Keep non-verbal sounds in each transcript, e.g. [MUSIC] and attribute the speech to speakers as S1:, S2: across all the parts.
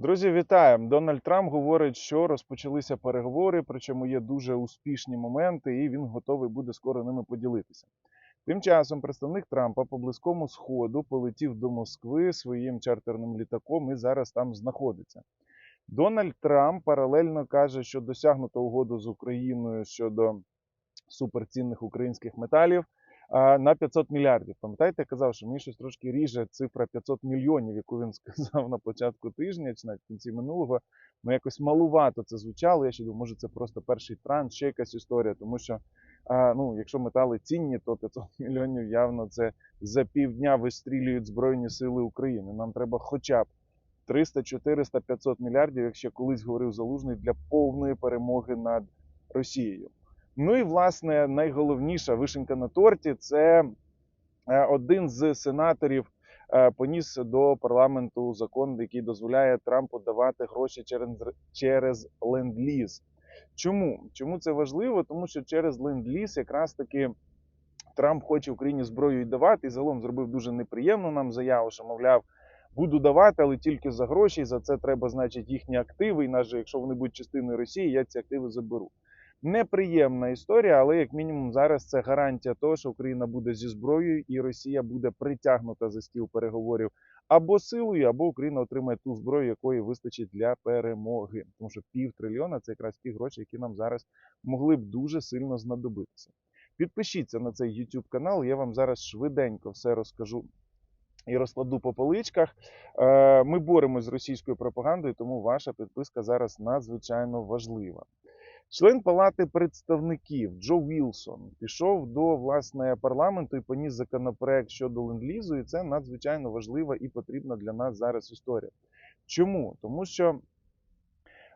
S1: Друзі, вітаємо! Дональд Трамп говорить, що розпочалися переговори, причому є дуже успішні моменти, і він готовий буде скоро ними поділитися. Тим часом представник Трампа по близькому сходу полетів до Москви своїм чартерним літаком і зараз там знаходиться. Дональд Трамп паралельно каже, що досягнуто угоду з Україною щодо суперцінних українських металів на 500 мільярдів. Пам'ятаєте, я казав, що мені щось трошки ріже цифра 500 мільйонів, яку він [LAUGHS] сказав на початку тижня чи в кінці минулого. Ну якось малувато це звучало. Я ще думаю, може це просто перший транш, ще якась історія, тому що ну, якщо метали цінні, то 500 [LAUGHS] мільйонів явно це за півдня вистрілюють Збройні Сили України. Нам треба хоча б 300, 400, 500 мільярдів, якщо колись говорив Залужний, для повної перемоги над Росією. Ну і власне найголовніша вишенька на торті це е, один з сенаторів е, поніс до парламенту закон, який дозволяє Трампу давати гроші через, через ленд-ліз. Чому? Чому це важливо? Тому що через ленд-ліз якраз таки Трамп хоче Україні зброю і давати, і загалом зробив дуже неприємну нам заяву, що мовляв. Буду давати, але тільки за гроші. За це треба, значить, їхні активи. І навіть якщо вони будуть частиною Росії, я ці активи заберу. Неприємна історія, але як мінімум зараз це гарантія того, що Україна буде зі зброєю і Росія буде притягнута за стіл переговорів або силою, або Україна отримає ту зброю, якої вистачить для перемоги. Тому що пів трильйона це якраз ті гроші, які нам зараз могли б дуже сильно знадобитися. Підпишіться на цей YouTube канал. Я вам зараз швиденько все розкажу і розкладу по поличках. Е, Ми боремось з російською пропагандою, тому ваша підписка зараз надзвичайно важлива. Член Палати представників Джо Вілсон пішов до власне парламенту і поніс законопроект щодо ленд-лізу, і це надзвичайно важлива і потрібна для нас зараз історія. Чому? Тому що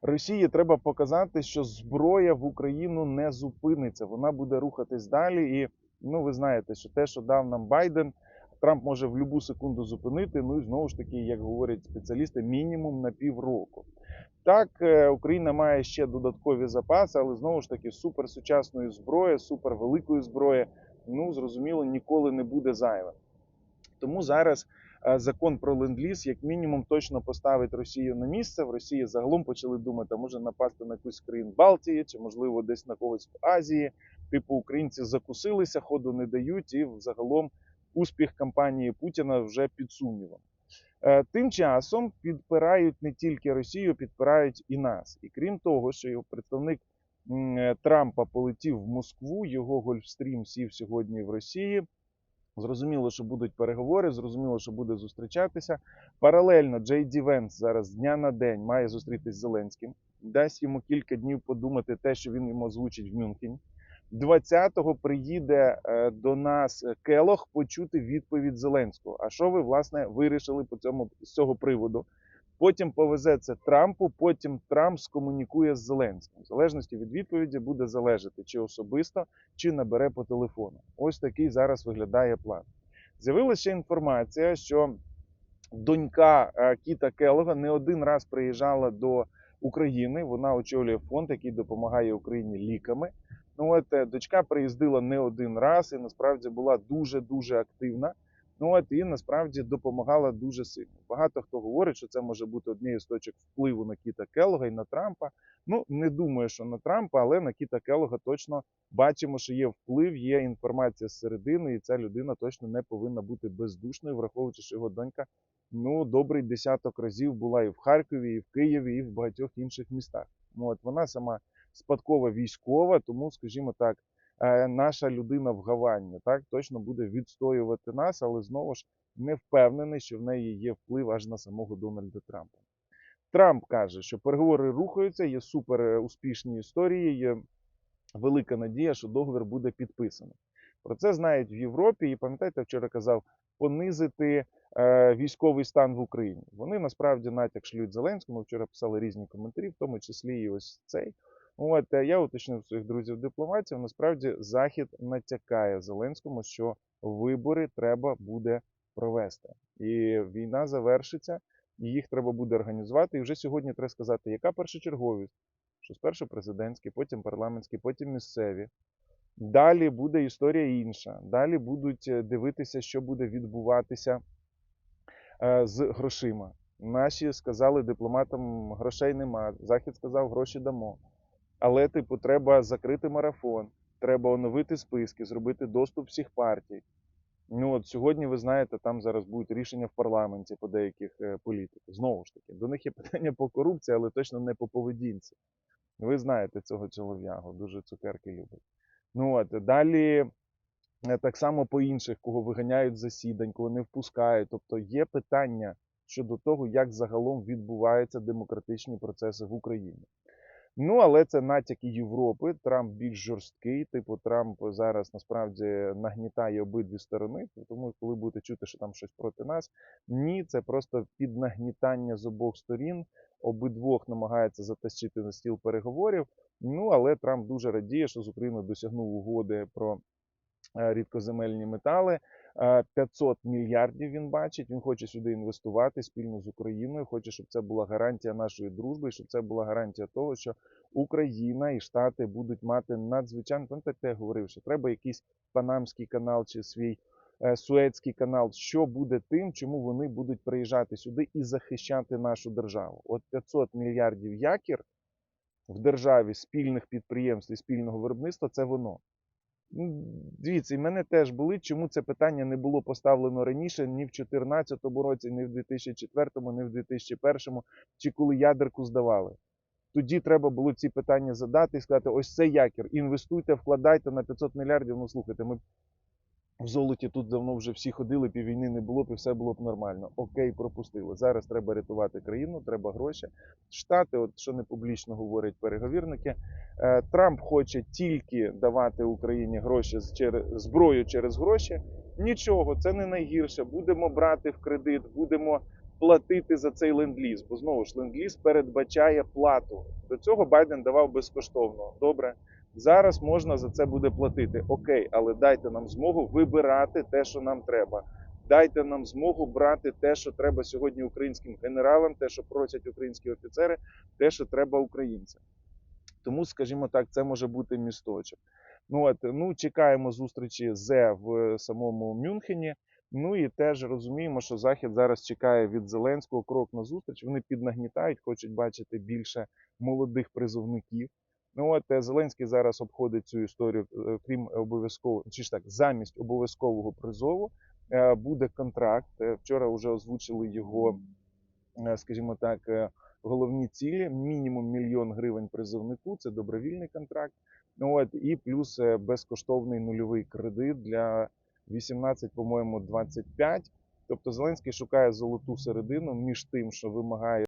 S1: Росії треба показати, що зброя в Україну не зупиниться, вона буде рухатись далі. І ну ви знаєте, що те, що дав нам Байден, Трамп може в будь-яку секунду зупинити. Ну і знову ж таки, як говорять спеціалісти, мінімум на півроку. Так, е, Україна має ще додаткові запаси, але знову ж таки суперсучасної зброї, супервеликої зброї, ну зрозуміло, ніколи не буде зайве. Тому зараз е, закон про ленд-ліз як мінімум точно поставить Росію на місце. В Росії загалом почали думати, а може напасти на якусь країн Балтії, чи можливо десь на когось в Азії. Типу українці закусилися, ходу не дають, і загалом успіх кампанії Путіна вже під сумнівом. Е, Тим часом підпирають не тільки Росію, підпирають і нас. І крім того, що його представник е, Трампа полетів в Москву, його Гольфстрім сів сьогодні в Росії. Зрозуміло, що будуть переговори, зрозуміло, що буде зустрічатися. Паралельно Джей Ді Венс зараз дня на день має зустрітись з Зеленським, дасть йому кілька днів подумати те, що він йому озвучить в Мюнхені. 20-го приїде е, до нас Келох почути відповідь Зеленського. А що ви власне вирішили по цьому з цього приводу? Потім повезе це Трампу. Потім Трамп скомунікує з Зеленським. В залежності від відповіді буде залежати, чи особисто, чи набере по телефону. Ось такий зараз виглядає план. З'явилася ще інформація, що донька е, Кіта Келога не один раз приїжджала до України. Вона очолює фонд, який допомагає Україні ліками. Ну от е, дочка приїздила не один раз і насправді була дуже дуже активна. Ну от і насправді допомагала дуже сильно. Багато хто говорить, що це може бути однією з точок впливу на Кіта Келога і на Трампа. Ну не думаю, що на Трампа, але на Кіта Келога точно бачимо, що є вплив, є інформація з середини, і ця людина точно не повинна бути бездушною, враховуючи, що його донька ну добрий десяток разів була і в Харкові, і в Києві, і в багатьох інших містах. Ну от вона сама спадкова військова, тому, скажімо так, е, наша людина в Гавані так точно буде відстоювати нас, але знову ж не впевнений, що в неї є вплив аж на самого Дональда Трампа. Трамп каже, що переговори рухаються, є супер е, успішні історії, є велика надія, що договір буде підписаний. Про це знають в Європі, і пам'ятаєте, вчора казав понизити е, військовий стан в Україні. Вони насправді натяк шлють Зеленському. Вчора писали різні коментарі, в тому числі і ось цей. От е, я уточнив своїх друзів дипломатів. Насправді захід натякає Зеленському, що вибори треба буде провести, і війна завершиться, і їх треба буде організувати. І вже сьогодні треба сказати, яка першочерговість, що спершу президентські, потім парламентські, потім місцеві. Далі буде історія інша. Далі будуть е, дивитися, що буде відбуватися е, з грошима. Наші сказали дипломатам, грошей нема. Захід сказав, гроші дамо. Але, типу, треба закрити марафон, треба оновити списки, зробити доступ всіх партій. Ну от сьогодні ви знаєте, там зараз будуть рішення в парламенті по деяких е, політиках. Знову ж таки, до них є [LAUGHS] питання по корупції, але точно не по поведінці. Ви знаєте цього чолов'ягу, дуже цукерки любить. Ну от далі е, так само по інших, кого виганяють засідань, кого не впускають. Тобто є питання щодо того, як загалом відбуваються демократичні процеси в Україні. Ну, але це натяки Європи. Трамп більш жорсткий. Типу, Трамп зараз насправді нагнітає обидві сторони. Тому, коли будете чути, що там щось проти нас, ні, це просто піднагнітання з обох сторін. Обидвох намагається затащити на стіл переговорів. Ну але Трамп дуже радіє, що з Україною досягнув угоди про е, рідкоземельні метали. Е, 500 мільярдів він бачить. Він хоче сюди інвестувати спільно з Україною. Хоче, щоб це була гарантія нашої дружби, щоб це була гарантія того, що Україна і Штати будуть мати надзвичайно пам'ятаєте, я говорив, що треба якийсь панамський канал чи свій е, Суецький канал. Що буде тим, чому вони будуть приїжджати сюди і захищати нашу державу? От 500 мільярдів якір в державі спільних підприємств і спільного виробництва це воно. Ну, Дивіться, і мене теж болить, чому це питання не було поставлено раніше, ні в 2014 році, ні в 2004, ні в 2001, чи коли ядерку здавали. Тоді треба було ці питання задати і сказати: ось це якір, інвестуйте, вкладайте на 500 мільярдів. Ну слухайте, ми в золоті тут давно вже всі ходили, піввійни не було б і все було б нормально. Окей, пропустили. Зараз треба рятувати країну, треба гроші. Штати, от що не публічно говорять переговірники, е, Трамп хоче тільки давати Україні гроші через зброю через гроші. Нічого, це не найгірше. Будемо брати в кредит, будемо платити за цей ленд-ліз. Бо знову ж ленд-ліз передбачає плату. До цього Байден давав безкоштовно. Добре. Зараз можна за це буде платити. Окей, але дайте нам змогу вибирати те, що нам треба. Дайте нам змогу брати те, що треба сьогодні українським генералам, те, що просять українські офіцери, те, що треба українцям. Тому, скажімо так, це може бути місточок. Ну от ну чекаємо зустрічі Зе в самому Мюнхені. Ну і теж розуміємо, що Захід зараз чекає від Зеленського крок на зустріч. Вони піднагнітають, хочуть бачити більше молодих призовників. Ну от е, Зеленський зараз обходить цю історію, е, крім обов'язкового, чи ж так, замість обов'язкового призову е, буде контракт. Вчора вже озвучили його, скажімо так, головні цілі. Мінімум мільйон гривень призовнику, це добровільний контракт. Ну от і плюс безкоштовний нульовий кредит для 18, по-моєму, 25. Тобто Зеленський шукає золоту середину між тим, що вимагає.